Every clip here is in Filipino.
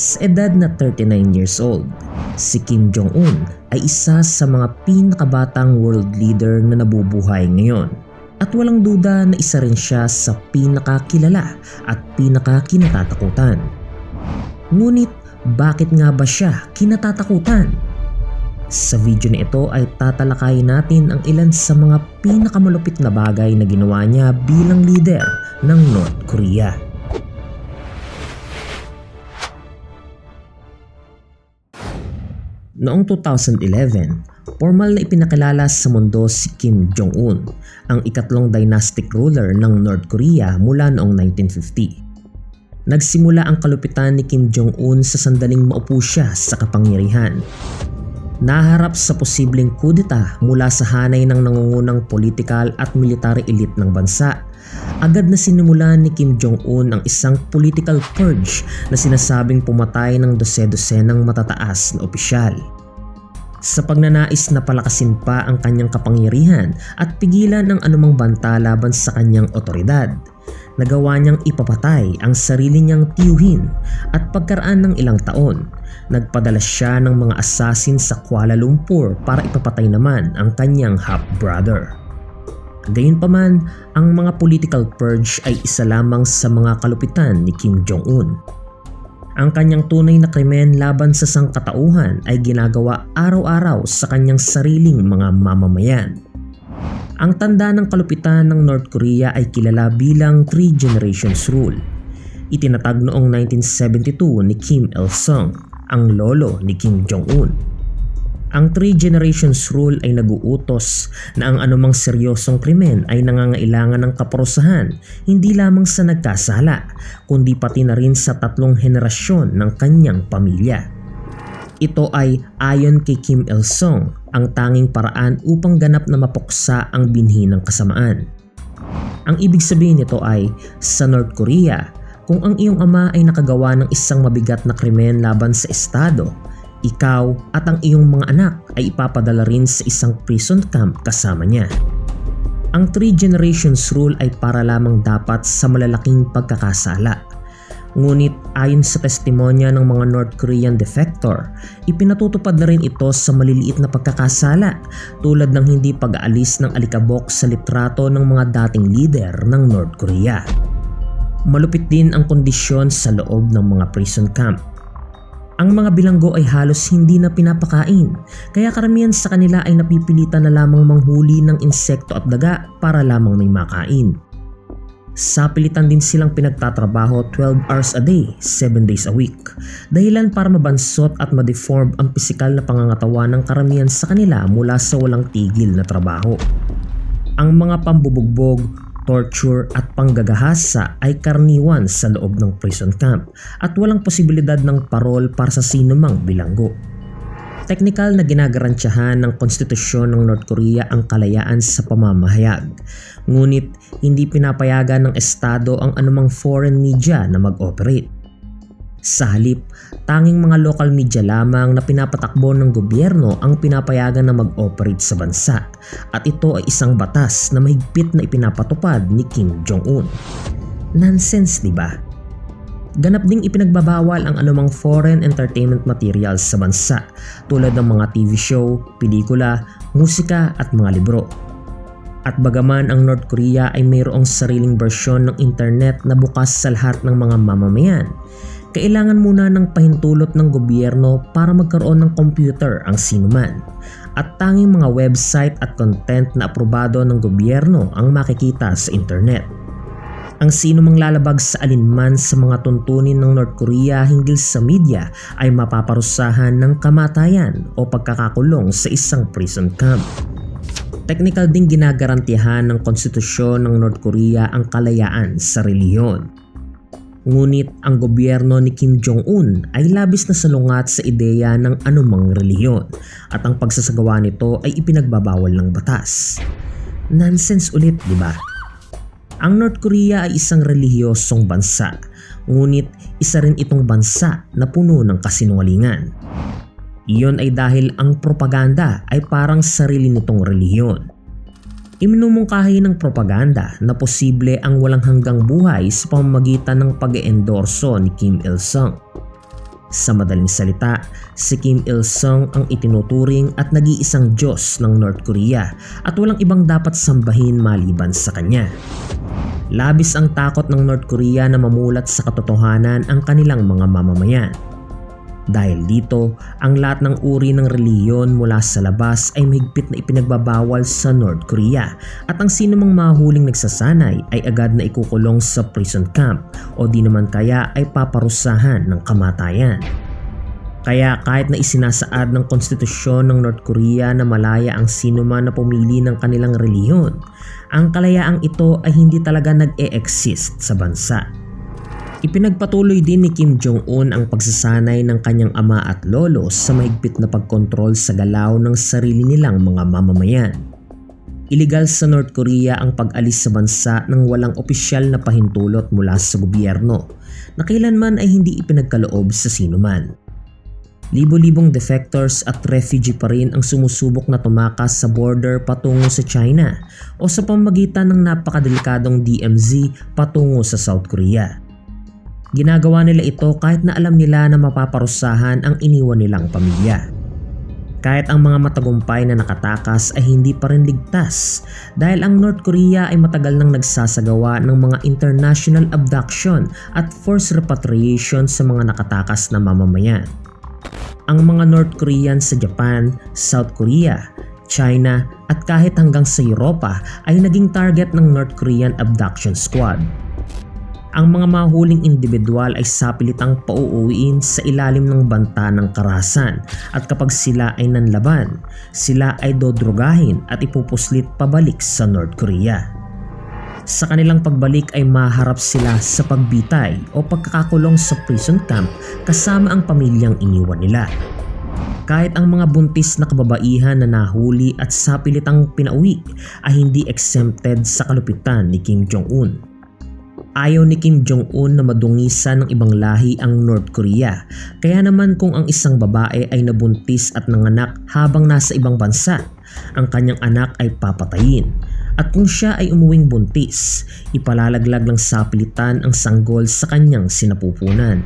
Sa edad na 39 years old, si Kim Jong-un ay isa sa mga pinakabatang world leader na nabubuhay ngayon. At walang duda na isa rin siya sa pinakakilala at pinakakinatatakutan. Ngunit bakit nga ba siya kinatatakutan? Sa video na ito ay tatalakayin natin ang ilan sa mga pinakamalupit na bagay na ginawa niya bilang leader ng North Korea. Noong 2011, formal na ipinakilala sa mundo si Kim Jong-un, ang ikatlong dynastic ruler ng North Korea mula noong 1950. Nagsimula ang kalupitan ni Kim Jong-un sa sandaling maupo siya sa kapangyarihan. Naharap sa posibleng kudeta mula sa hanay ng nangungunang political at military elite ng bansa agad na sinimulan ni Kim Jong-un ang isang political purge na sinasabing pumatay ng dose-dosenang matataas na opisyal. Sa pagnanais na palakasin pa ang kanyang kapangyarihan at pigilan ang anumang banta laban sa kanyang otoridad, nagawa niyang ipapatay ang sarili niyang tiyuhin at pagkaraan ng ilang taon, nagpadala siya ng mga assassin sa Kuala Lumpur para ipapatay naman ang kanyang half-brother. Gayunpaman, ang mga political purge ay isa lamang sa mga kalupitan ni Kim Jong-un. Ang kanyang tunay na krimen laban sa sangkatauhan ay ginagawa araw-araw sa kanyang sariling mga mamamayan. Ang tanda ng kalupitan ng North Korea ay kilala bilang Three Generations Rule. Itinatag noong 1972 ni Kim Il-sung, ang lolo ni Kim Jong-un. Ang Three Generations Rule ay naguutos na ang anumang seryosong krimen ay nangangailangan ng kaparusahan hindi lamang sa nagkasala kundi pati na rin sa tatlong henerasyon ng kanyang pamilya. Ito ay ayon kay Kim Il-sung ang tanging paraan upang ganap na mapuksa ang binhi ng kasamaan. Ang ibig sabihin nito ay sa North Korea, kung ang iyong ama ay nakagawa ng isang mabigat na krimen laban sa estado, ikaw at ang iyong mga anak ay ipapadala rin sa isang prison camp kasama niya. Ang Three Generations Rule ay para lamang dapat sa malalaking pagkakasala. Ngunit ayon sa testimonya ng mga North Korean defector, ipinatutupad na rin ito sa maliliit na pagkakasala tulad ng hindi pag-aalis ng alikabok sa litrato ng mga dating leader ng North Korea. Malupit din ang kondisyon sa loob ng mga prison camp ang mga bilanggo ay halos hindi na pinapakain, kaya karamihan sa kanila ay napipilitan na lamang manghuli ng insekto at daga para lamang may makain. Sapilitan din silang pinagtatrabaho 12 hours a day, 7 days a week. Dahilan para mabansot at ma-deform ang pisikal na pangangatawan ng karamihan sa kanila mula sa walang tigil na trabaho. Ang mga pambubugbog, torture at panggagahasa ay karniwan sa loob ng prison camp at walang posibilidad ng parol para sa sinumang bilanggo. Teknikal na ginagarantyahan ng konstitusyon ng North Korea ang kalayaan sa pamamahayag. Ngunit hindi pinapayagan ng Estado ang anumang foreign media na mag-operate. Sa halip, tanging mga local media lamang na pinapatakbo ng gobyerno ang pinapayagan na mag-operate sa bansa at ito ay isang batas na mahigpit na ipinapatupad ni Kim Jong-un. Nonsense, di ba? Ganap ding ipinagbabawal ang anumang foreign entertainment materials sa bansa tulad ng mga TV show, pelikula, musika at mga libro. At bagaman ang North Korea ay mayroong sariling bersyon ng internet na bukas sa lahat ng mga mamamayan, kailangan muna ng pahintulot ng gobyerno para magkaroon ng computer ang sinuman at tanging mga website at content na aprobado ng gobyerno ang makikita sa internet. Ang sino mang lalabag sa alinman sa mga tuntunin ng North Korea hinggil sa media ay mapaparusahan ng kamatayan o pagkakakulong sa isang prison camp. Technical ding ginagarantiyahan ng konstitusyon ng North Korea ang kalayaan sa reliyon Ngunit ang gobyerno ni Kim Jong-un ay labis na salungat sa ideya ng anumang reliyon at ang pagsasagawa nito ay ipinagbabawal ng batas. Nonsense ulit, di ba? Ang North Korea ay isang relihiyosong bansa, ngunit isa rin itong bansa na puno ng kasinungalingan. Iyon ay dahil ang propaganda ay parang sarili nitong relihiyon Iminumungkahi ng propaganda na posible ang walang hanggang buhay sa pamamagitan ng pag-eendorso ni Kim Il-sung. Sa madaling salita, si Kim Il-sung ang itinuturing at nag-iisang Diyos ng North Korea at walang ibang dapat sambahin maliban sa kanya. Labis ang takot ng North Korea na mamulat sa katotohanan ang kanilang mga mamamayan. Dahil dito, ang lahat ng uri ng reliyon mula sa labas ay mahigpit na ipinagbabawal sa North Korea at ang sino mang mahuling nagsasanay ay agad na ikukulong sa prison camp o di naman kaya ay paparusahan ng kamatayan. Kaya kahit na isinasaad ng konstitusyon ng North Korea na malaya ang sino man na pumili ng kanilang reliyon, ang kalayaang ito ay hindi talaga nag-e-exist sa bansa. Ipinagpatuloy din ni Kim Jong-un ang pagsasanay ng kanyang ama at lolo sa mahigpit na pagkontrol sa galaw ng sarili nilang mga mamamayan. Iligal sa North Korea ang pag-alis sa bansa ng walang opisyal na pahintulot mula sa gobyerno na kailanman ay hindi ipinagkaloob sa sinuman. Libo-libong defectors at refugee pa rin ang sumusubok na tumakas sa border patungo sa China o sa pamagitan ng napakadelikadong DMZ patungo sa South Korea. Ginagawa nila ito kahit na alam nila na mapaparusahan ang iniwan nilang pamilya. Kahit ang mga matagumpay na nakatakas ay hindi pa rin ligtas dahil ang North Korea ay matagal nang nagsasagawa ng mga international abduction at forced repatriation sa mga nakatakas na mamamayan. Ang mga North Korean sa Japan, South Korea, China at kahit hanggang sa Europa ay naging target ng North Korean abduction squad ang mga mahuling individual ay sapilitang pauuwiin sa ilalim ng banta ng karahasan at kapag sila ay nanlaban, sila ay dodrogahin at ipupuslit pabalik sa North Korea. Sa kanilang pagbalik ay maharap sila sa pagbitay o pagkakakulong sa prison camp kasama ang pamilyang iniwan nila. Kahit ang mga buntis na kababaihan na nahuli at sapilitang pinauwi ay hindi exempted sa kalupitan ni Kim Jong-un. Ayaw ni Kim Jong-un na madungisan ng ibang lahi ang North Korea. Kaya naman kung ang isang babae ay nabuntis at nanganak habang nasa ibang bansa, ang kanyang anak ay papatayin. At kung siya ay umuwing buntis, ipalalaglag ng sapilitan ang sanggol sa kanyang sinapupunan.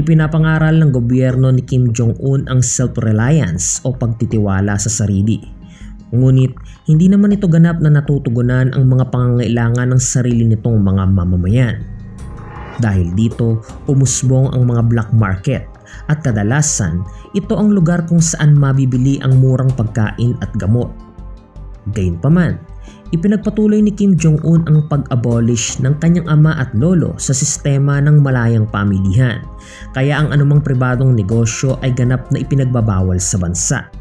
Ipinapangaral ng gobyerno ni Kim Jong-un ang self-reliance o pagtitiwala sa sarili Ngunit hindi naman ito ganap na natutugunan ang mga pangangailangan ng sarili nitong mga mamamayan. Dahil dito, umusbong ang mga black market at kadalasan ito ang lugar kung saan mabibili ang murang pagkain at gamot. Gayunpaman, ipinagpatuloy ni Kim Jong-un ang pag-abolish ng kanyang ama at lolo sa sistema ng malayang pamilihan, kaya ang anumang pribadong negosyo ay ganap na ipinagbabawal sa bansa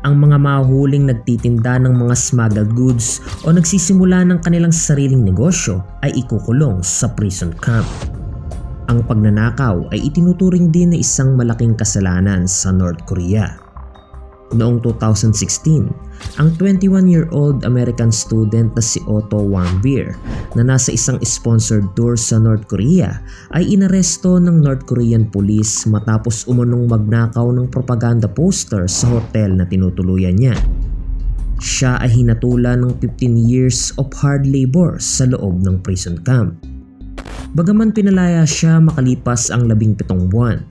ang mga mahuling nagtitinda ng mga smuggled goods o nagsisimula ng kanilang sariling negosyo ay ikukulong sa prison camp. Ang pagnanakaw ay itinuturing din na isang malaking kasalanan sa North Korea. Noong 2016, ang 21-year-old American student na si Otto Warmbier na nasa isang sponsored tour sa North Korea ay inaresto ng North Korean police matapos umunong magnakaw ng propaganda poster sa hotel na tinutuluyan niya. Siya ay hinatulan ng 15 years of hard labor sa loob ng prison camp. Bagaman pinalaya siya makalipas ang labing pitong buwan,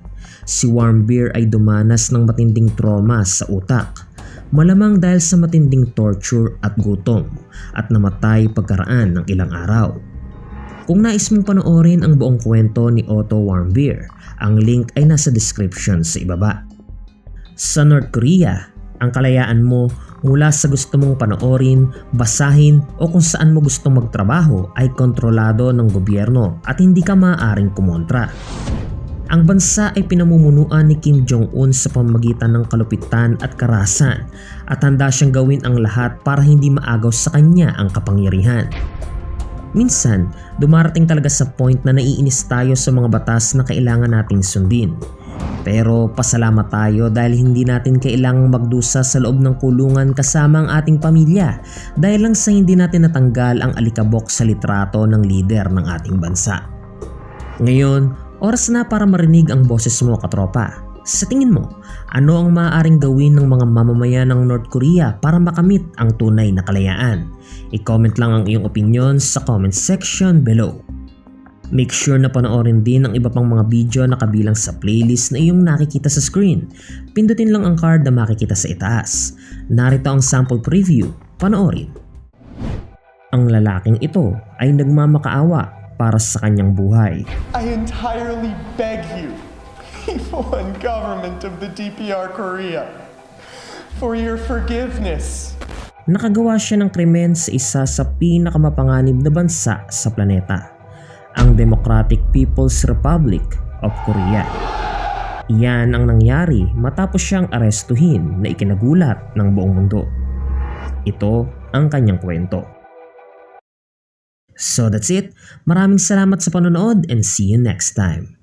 Si Warmbier ay dumanas ng matinding trauma sa utak. Malamang dahil sa matinding torture at gutom at namatay pagkaraan ng ilang araw. Kung nais mong panoorin ang buong kwento ni Otto Warmbier, ang link ay nasa description sa ibaba. Sa North Korea, ang kalayaan mo mula sa gusto mong panoorin, basahin o kung saan mo gustong magtrabaho ay kontrolado ng gobyerno at hindi ka maaaring kumontra. Ang bansa ay pinamumunuan ni Kim Jong-un sa pamagitan ng kalupitan at karasan at handa siyang gawin ang lahat para hindi maagaw sa kanya ang kapangyarihan. Minsan, dumarating talaga sa point na naiinis tayo sa mga batas na kailangan nating sundin. Pero pasalamat tayo dahil hindi natin kailangang magdusa sa loob ng kulungan kasama ang ating pamilya dahil lang sa hindi natin natanggal ang alikabok sa litrato ng lider ng ating bansa. Ngayon, Oras na para marinig ang boses mo katropa. Sa tingin mo, ano ang maaaring gawin ng mga mamamayan ng North Korea para makamit ang tunay na kalayaan? I-comment lang ang iyong opinion sa comment section below. Make sure na panoorin din ang iba pang mga video na kabilang sa playlist na iyong nakikita sa screen. Pindutin lang ang card na makikita sa itaas. Narito ang sample preview. Panoorin. Ang lalaking ito ay nagmamakaawa para sa kanyang buhay. I entirely beg you, people and government of the DPR Korea, for your forgiveness. Nakagawa siya ng krimen sa isa sa pinakamapanganib na bansa sa planeta, ang Democratic People's Republic of Korea. Iyan ang nangyari matapos siyang arestuhin na ikinagulat ng buong mundo. Ito ang kanyang kwento. So that's it. Maraming salamat sa panonood and see you next time.